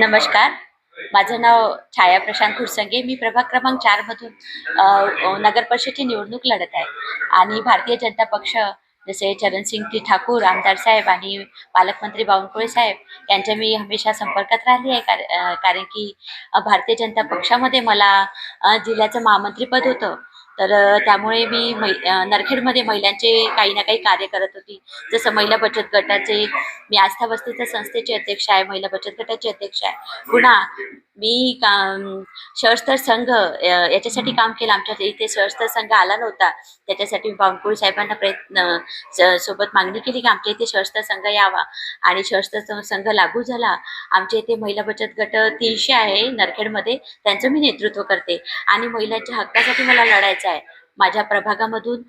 नमस्कार. माझं नाव छाया प्रशांत खुरसंगे. मी प्रभाग क्रमांक चारमधून अ, नगर परिषदेची निवडणूक लढत आहे. आणि भारतीय जनता पक्ष जसे चरणसिंग टी ठाकूर आमदार साहेब आणि पालकमंत्री बावनकुळे साहेब यांच्या मी हमेशा संपर्कात राहिली आहे. कारण की भारतीय जनता पक्षामध्ये मला जिल्ह्याचं महामंत्रीपद होतं. तर त्यामुळे मी मै नरखेडमध्ये महिलांचे काही ना काही कार्य करत होती. जसं महिला बचत गटाचे मी आस्था वस्तीच्या संस्थेचे अध्यक्ष आहे महिला बचत गटाचे अध्यक्ष आहे. पुन्हा मी का शहरस्तर संघ याच्यासाठी काम केलं. आमच्या इथे शहरस्तर संघ आला नव्हता. त्याच्यासाठी मी बावनकुळे साहेबांना प्रयत्न सोबत मागणी केली की आमच्या इथे शहरस्तर संघ यावा. आणि शहरस्तर संघ लागू झाला. आमच्या इथे महिला बचत गट तीनशे आहे नरखेडमध्ये. त्यांचं मी नेतृत्व करते. आणि महिलांच्या हक्कासाठी मला लढायचं आहे. माझ्या प्रभागामधून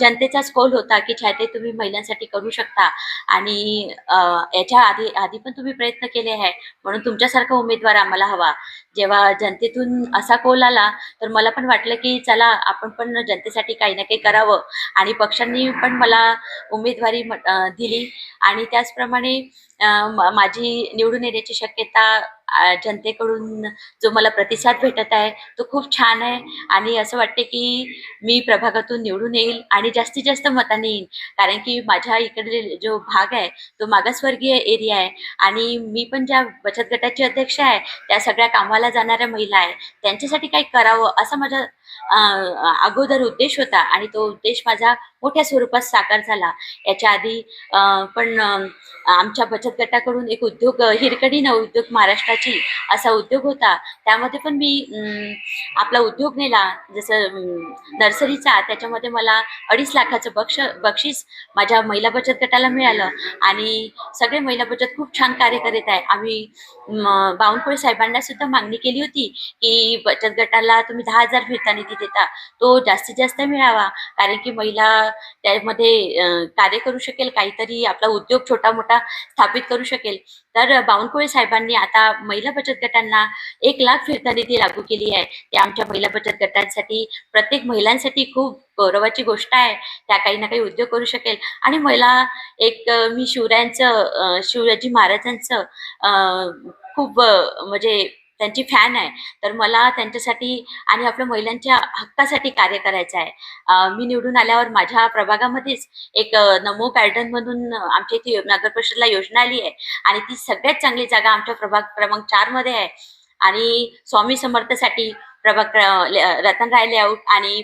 जनतेचाच कौल होता की छायते तुम्ही महिलांसाठी करू शकता. आणि याच्या आधी आधी पण तुम्ही प्रयत्न केले आहे. म्हणून तुमच्यासारखा उमेदवार आम्हाला हवा. जेव्हा जनतेतून असा कौल आला तर मला पण वाटलं की चला आपण पण जनतेसाठी काही ना काही करावं. आणि पक्षांनी पण मला उमेदवारी दिली. आणि त्याचप्रमाणे माझी निवडून येण्याची शक्यता जनतेकडून जो मला प्रतिसाद भेटत आहे तो खूप छान आहे. आणि असं वाटते की मी प्रभागातून निवडून येईल आणि जास्तीत जास्त मताने येईल कारण की माझ्या इकडे जो भाग आहे तो मागासवर्गीय एरिया आहे. आणि मी पण ज्या बचत गटाची अध्यक्ष आहे त्या सगळ्या कामाला जाणाऱ्या महिला आहे त्यांच्यासाठी काही करावं? असा माझ्या अगोदर उद्देश होता आणि तो उद्देश माझा मोठ्या स्वरूपात साकार झाला. याच्या आधी पण आमच्या बचत गटाकडून एक उद्योग हिरकडी न उद्योग महाराष्ट्राची असा उद्योग होता. त्यामध्ये पण मी आपला उद्योग नेला. जसं नर्सरीचा त्याच्यामध्ये मला अडीच लाखाचं बक्ष बक्षीस माझ्या महिला बचत गटाला मिळालं. आणि सगळे महिला बचत खूप छान कार्य करीत आहे. आम्ही बावनकुळे साहेबांना सुद्धा मागणी केली होती की बचत गटाला तुम्ही दहा हजार फिरता निधी देता तो जास्तीत जास्त मिळावा. कारण की महिला त्यामध्ये कार्य करू शकेल काहीतरी आपला उद्योग छोटा मोठा स्थापित करू शकेल. तर बावनकुळे साहेबांनी आता महिला बचत गटांना एक लाख फिरता निधी लागू केली आहे. ते आमच्या महिला बचत गटांसाठी प्रत्येक महिलांसाठी खूप गौरवाची गोष्ट आहे. त्या काही ना काही उद्योग करू शकेल. आणि मला एक मी शिवरायांचं शिवाजी महाराजांचं खूप म्हणजे त्यांची फॅन आहे. तर मला त्यांच्यासाठी आणि आपल्या महिलांच्या हक्कासाठी कार्य करायचं आहे. मी निवडून आल्यावर माझ्या प्रभागामध्येच एक नमो गार्डन म्हणून आमच्या इथे नगर परिषदला योजना आली आहे. आणि ती सगळ्यात चांगली जागा आमच्या प्रभाग क्रमांक चारमध्ये आहे. आणि स्वामी समर्थसाठी प्रभाग रतन राय लेआउट आणि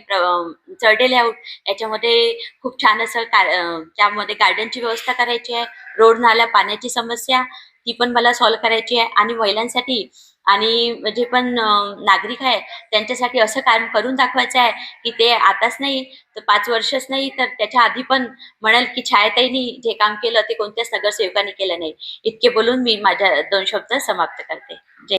चर्डे लेआउट याच्यामध्ये खूप छान असं त्यामध्ये गार्डनची व्यवस्था करायची आहे. रोड नाल्या पाण्याची समस्या ती पण मला सॉल्व्ह करायची आहे. आणि महिलांसाठी आणि जे पण नागरिक आहे त्यांच्यासाठी असं काम करून दाखवायचं आहे की ते आताच नाही तर पाच वर्षच नाही तर त्याच्या आधी पण म्हणाल की छायाताईंनी जे काम केलं ते कोणत्याच नगरसेवकांनी केलं नाही. इतके बोलून मी माझ्या दोन शब्द समाप्त करते. जय